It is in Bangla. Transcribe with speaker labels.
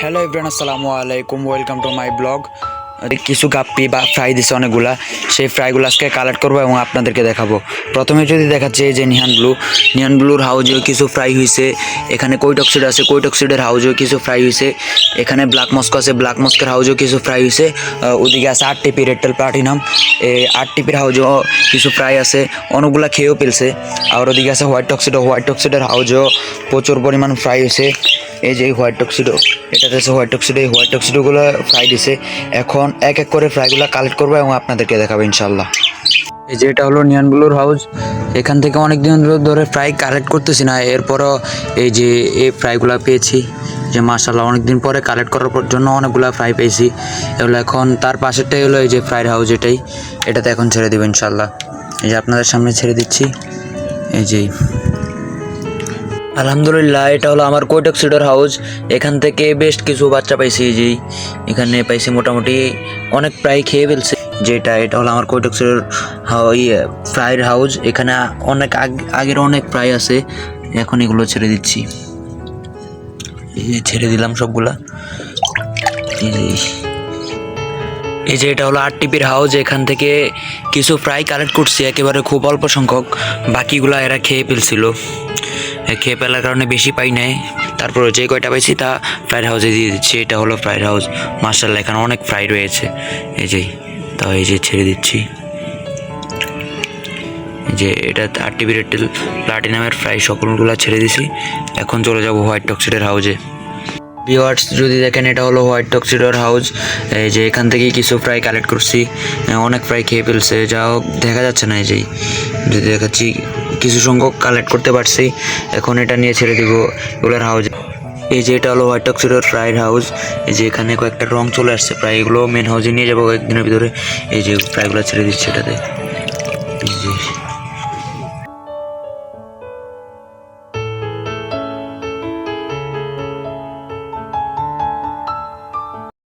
Speaker 1: হ্যালো ইব্রান আসসালামু আলাইকুম ওয়েলকাম টু মাই ব্লগ কিছু গাপ্পি বা ফ্রাই দিছে অনেকগুলা। সেই ফ্রাইগুলো আজকে কালেক্ট করব এবং আপনাদেরকে দেখাবো। প্রথমে যদি দেখাচ্ছে যে নিহান ব্লু নিহান ব্লুর হাউজেও কিছু ফ্রাই হয়েছে এখানে কৈটক্সিড আছে। কৈটক্সিডের হাউজেও কিছু ফ্রাই হয়েছে এখানে ব্ল্যাক মস্ক আছে। ব্ল্যাক মস্কের হাউজেও কিছু ফ্রাই হয়েছে ওদিকে আছে আট টিপি রেডটেল প্লাটিনাম এই আট টিপির হাউজেও কিছু ফ্রাই আছে। অনেকগুলা খেয়েও পেলছে আর ওদিকে আছে হোয়াইট টক্সিডো হোয়াইট টক্সিডের হাউজেও প্রচুর পরিমাণ ফ্রাই হয়েছে এই যে এই হোয়াইট টক্সিডো এটাতে আছে হোয়াইট টক্সিডো এই হোয়াইট টক্সিডোগুলো ফ্রাই দিছে, এখন এক এক করে ফ্রাইগুলো কালেক্ট করব এবং আপনাদেরকে দেখাবো ইনশাল্লাহ এই যে এটা হলো নিয়ানগুলোর হাউস এখান থেকে অনেক দিন ধরে ফ্রাই কালেক্ট করতেছি না, এরপরও এই যে এই ফ্রাইগুলো পেয়েছি, যে মার্শাল্লাহ অনেক দিন পরে কালেক্ট করার পর জন্য অনেকগুলো ফ্রাই পেয়েছি, এগুলো এখন তার পাশেরটাই হলো এই যে ফ্রাইড হাউস এটাই, এটাতে এখন ছেড়ে দেবো ইনশাল্লাহ এই যে আপনাদের সামনে ছেড়ে দিচ্ছি, এই যে আলহামদুলিল্লাহ, এটা হলো আমার কোটক্সিডোর হাউস এখান থেকে বেশ কিছু বাচ্চা পাইছি যে। এখানে পাইছি মোটামুটি অনেক প্রায় খেয়ে ফেলছে। যেটা, এটা হলো আমার কোটক্সিডোর ফ্রাইড হাউস এখানে অনেক আগ- আগের অনেক প্রায় আছে। এখন এগুলো ছেড়ে দিচ্ছি। ছেড়ে দিলাম সবগুলা। এই যে এটা হলো আট টিপির হাউস এখান থেকে কিছু ফ্রাই কালেক্ট করছি। একেবারে খুব অল্প সংখ্যক। বাকিগুলো এরা খেয়ে ফেলছিল। খেয়ে ফেলার কারণে বেশি পাই নাই। তারপরে যে কয়টা পাইছি তা ফ্রাইড হাউসে দিয়ে দিচ্ছি। এটা হলো ফ্রাইড হাউস মার্শাল্লাহ এখানে অনেক ফ্রাই রয়েছে। এই যে, তা এই যে ছেড়ে দিচ্ছি। যে, এটা আর টিভি রেটেল প্লাটিনামের ফ্রাই সকলগুলো ছেড়ে দিছি। এখন চলে যাব হোয়াইট টক্সিডের হাউজে ভিওয়ার্স যদি দেখেন, এটা হলো হোয়াইট টক্সিডোর হাউস এই যে এখান থেকে কিছু ফ্রাই কালেক্ট করছি। অনেক ফ্রাই খেয়ে ফেলছে। যা হোক, দেখা যাচ্ছে না এই যে। যদি দেখাচ্ছি, কিছু সংখ্যক কালেক্ট করতে পারছি। এখন এটা নিয়ে ছেড়ে দিব এগুলোর হাউস এই যে এটা হলো হোয়াইট টক্সিডোর ফ্রাইড হাউস এই যে এখানে কয়েকটা রং চলে আসছে। প্রায় এগুলো মেন হাউসে নিয়ে যাব কয়েকদিনের ভিতরে। এই যে ফ্রাইগুলো ছেড়ে দিচ্ছে এটাতে।